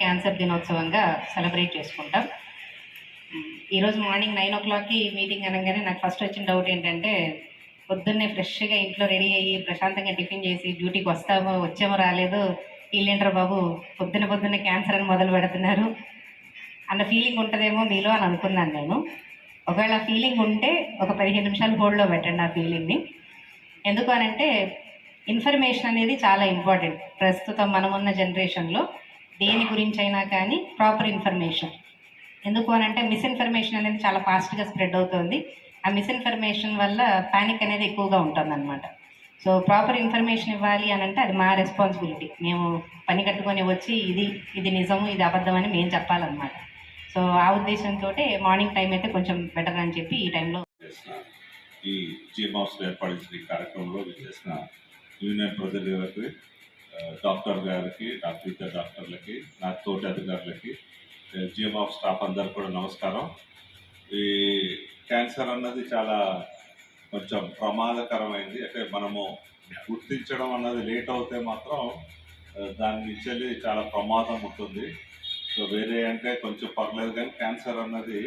Cancer దినోత్సవంగా celebrate చేసుకుంటాం. ఈరోజు మార్నింగ్ నైన్ ఓ క్లాక్కి మీటింగ్ అనగానే నాకు ఫస్ట్ వచ్చిన డౌట్ ఏంటంటే పొద్దున్నే ఫ్రెష్గా ఇంట్లో రెడీ అయ్యి ప్రశాంతంగా టిఫిన్ చేసి డ్యూటీకి వస్తామో వచ్చామో రాలేదో వీళ్ళేంటారు బాబు పొద్దున పొద్దున్నే క్యాన్సర్ అని మొదలు పెడుతున్నారు అన్న ఫీలింగ్ ఉంటుందేమో మీలో అని అనుకున్నాను నేను. ఒకవేళ ఫీలింగ్ ఉంటే ఒక పదిహేను నిమిషాలు హోల్డ్లో పెట్టండి ఆ ఫీలింగ్ని. ఎందుకు అనంటే ఇన్ఫర్మేషన్ అనేది చాలా ఇంపార్టెంట్. ప్రస్తుతం మనమున్న జనరేషన్లో దేని గురించి అయినా కానీ ప్రాపర్ ఇన్ఫర్మేషన్. ఎందుకు అనంటే మిస్ఇన్ఫర్మేషన్ అనేది చాలా ఫాస్ట్గా స్ప్రెడ్ అవుతుంది. ఆ మిస్ఇన్ఫర్మేషన్ వల్ల ప్యానిక్ అనేది ఎక్కువగా ఉంటుందన్నమాట. సో ప్రాపర్ ఇన్ఫర్మేషన్ ఇవ్వాలి అని అంటే అది మా రెస్పాన్సిబిలిటీ. మేము పని కట్టుకొని వచ్చి ఇది ఇది నిజము ఇది అబద్ధం అని మేము చెప్పాలన్నమాట. సో ఆ ఉద్దేశంతో మార్నింగ్ టైం అయితే కొంచెం బెటర్ అని చెప్పి ఈ టైంలో ఈ చీఫ్ హౌస్ ఏర్పాటు కార్యక్రమంలో చేసిన యూనియన్ ప్రజలకు ఆ, డాక్టర్ గారికి డాక్టర్ ఇద్దరు డాక్టర్లకి నా తోటి అధికారులకి జిఎం ఆఫ్ స్టాఫ్ అందరు కూడా నమస్కారం. ఈ క్యాన్సర్ అన్నది చాలా కొంచెం ప్రమాదకరమైంది. అంటే మనము గుర్తించడం అన్నది లేట్ అవుతే మాత్రం దాని నుంచి చాలా ప్రమాదం ఉంటుంది. సో వేరే అంటే కొంచెం పర్లేదు కానీ క్యాన్సర్ అన్నది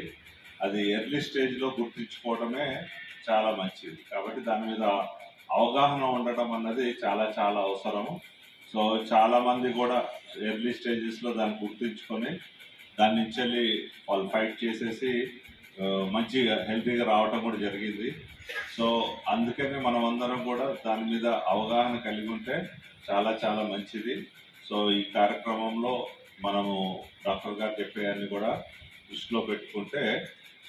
అది ఎర్లీ స్టేజ్లో గుర్తించుకోవడమే చాలా మంచిది. కాబట్టి దాని మీద అవగాహన ఉండటం అన్నది చాలా చాలా అవసరము. సో చాలా మంది కూడా ఎర్లీ స్టేజెస్లో దాన్ని గుర్తించుకొని దాని నుంచి వెళ్ళి వాళ్ళు ఫైట్ చేసేసి మంచిగా హెల్తీగా రావటం కూడా జరిగింది. సో అందుకనే మనం అందరం కూడా దాని మీద అవగాహన కలిగి ఉంటే చాలా చాలా మంచిది. సో ఈ కార్యక్రమంలో మనము డాక్టర్ గారు చెప్పేవన్నీ కూడా దృష్టిలో పెట్టుకుంటే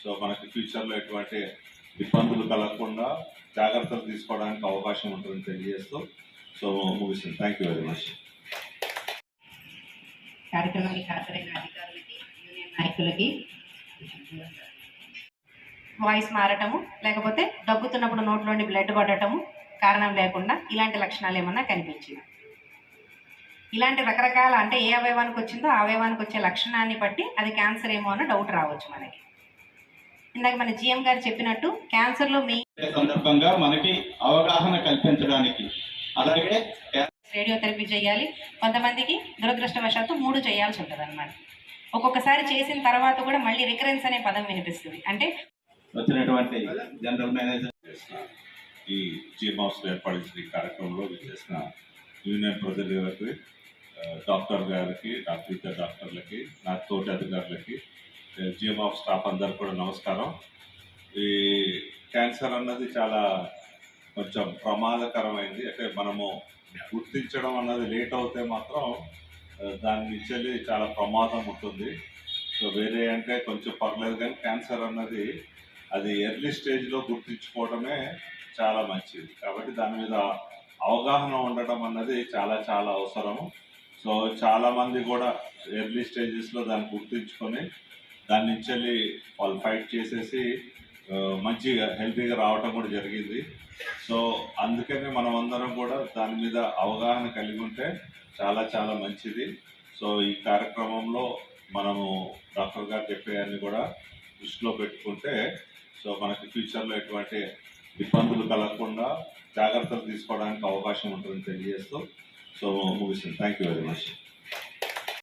సో మనకి ఫ్యూచర్లో ఎటువంటి ఇబ్బందులు కలగకుండా జాగ్రత్తలు తీసుకోవడానికి అవకాశం ఉంటుందని తెలియజేస్తూ సో ముగిస్తుంది. థ్యాంక్ యూ వెరీ మచ్ కార్యక్రమానికి హాజరైన అధికారులకి యూనియన్ నాయకులకి వాయిస్ మారటము లేకపోతే దగ్గుతున్నప్పుడు నోట్లోని బ్లడ్ పడటము కారణం లేకుండా ఇలాంటి లక్షణాలు ఏమన్నా కనిపించింది ఇలాంటి రకరకాల అంటే ఏ అవయవానికి వచ్చిందో ఆ అవయవానికి వచ్చే లక్షణాన్ని బట్టి అది క్యాన్సర్ ఏమో అన్న డౌట్ రావచ్చు మనకి. ఇందాక మన జిఎం గారు చెప్పినట్టు క్యాన్సర్లో మెయిన్ సందర్భంగా మనకి అవగాహన కల్పించడానికి. అలాగే రేడియోథెరపీ చేయాలి. కొంతమందికి దురదృష్టవశాత్తు మూడు చేయాల్సి ఉంటుంది అనమాట ఒక్కొక్కసారి చేసిన తర్వాత కూడా మళ్ళీ రికరెన్స్ అనే పదం వినిపిస్తుంది. అంటే వచ్చినటువంటి జనరల్ మేనేజర్ ఈ చీఫ్ హౌస్ ఏర్పడిన ఈ కార్యక్రమంలో చేసిన యూనియన్ ప్రజలకు డాక్టర్ గారికి డాక్టర్ డాక్టర్లకి నా తోటి అధికారులకి జిఎం ఆఫ్ స్టాఫ్ అందరు కూడా నమస్కారం. ఈ క్యాన్సర్ అన్నది చాలా కొంచెం ప్రమాదకరమైంది. అంటే మనము గుర్తించడం అన్నది లేట్ అవుతే మాత్రం దాని నుంచి చాలా ప్రమాదం ఉంటుంది. సో వేరే అంటే కొంచెం పర్లేదు కానీ క్యాన్సర్ అన్నది అది ఎర్లీ స్టేజ్లో గుర్తించుకోవడమే చాలా మంచిది. కాబట్టి దాని మీద అవగాహన ఉండటం అన్నది చాలా చాలా అవసరము సో చాలామంది కూడా ఎర్లీ స్టేజెస్లో దాన్ని గుర్తించుకొని దాని నుంచి వెళ్ళి వాళ్ళు ఫైట్ చేసేసి మంచిగా హెల్తీగా రావటం కూడా జరిగింది. సో అందుకనే మనం అందరం కూడా దాని మీద అవగాహన కలిగి ఉంటే చాలా చాలా మంచిది. సో ఈ కార్యక్రమంలో మనము డాక్టర్ గారు చెప్పేవన్నీ కూడా దృష్టిలో పెట్టుకుంటే సో మనకి ఫ్యూచర్లో ఎటువంటి ఇబ్బందులు కలగకుండా జాగ్రత్తలు తీసుకోవడానికి అవకాశం ఉంటుందని తెలియజేస్తూ సో ముగిసింది థ్యాంక్ యూ వెరీ మచ్